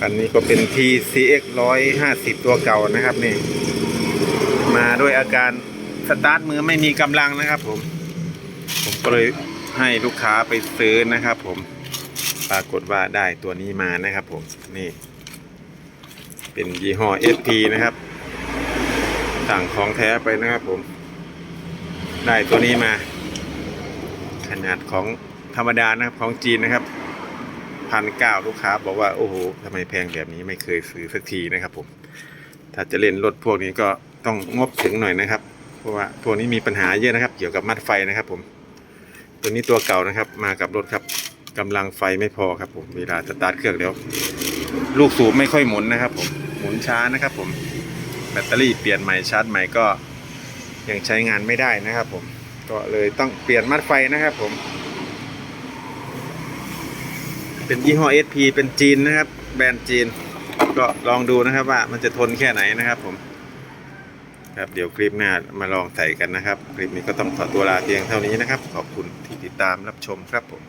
คันนี้ก็เป็น TCX 150 ตัวเก่านะครับนี่ มาด้วยอาการสตาร์ทมือไม่มีกำลังนะครับผม ผมก็เลยให้ลูกค้าไปซื้อนะครับผม ปรากฏว่าได้ตัวนี้มานะครับผม นี่ เป็นยี่ห้อ SP นะครับ สั่งของแท้ไปนะครับผม ได้ตัวนี้มา ขนาดของธรรมดานะครับของจีนนะครับ พันเก้าลูกค้าบอกว่าโอ้โหทำไมแพงแบบนี้ไม่เคยซื้อสักทีนะครับผม ถ้าจะเล่นรถพวกนี้ก็ต้องงบถึงหน่อยนะครับ เพราะว่าพวนี้มีปัญหาเยอะนะครับ เกี่ยวกับมัดไฟนะครับผม ตัวนี้ตัวเก่านะครับ มากับรถครับกำลังไฟไม่พอครับผม เวลาสตาร์ทเครื่องแล้ว ลูกสูบไม่ค่อยหมุนนะครับผม หมุนช้านะครับผม แบตเตอรี่เปลี่ยนใหม่ชาร์จใหม่ก็ยังใช้งานไม่ได้นะครับผม ก็เลยต้องเปลี่ยนมัดไฟนะครับผม เป็นยี่ห้อ SP เป็นจีนนะครับ แบรนด์จีน ก็ลองดูนะครับว่ามันจะทนแค่ไหนนะครับผมครับเดี๋ยวคลิปหน้ามาลองใส่กันนะครับ คลิปนี้ก็ต้องขอตัวลาเพียงเท่านี้นะครับ ขอบคุณที่ติดตามรับชมครับผม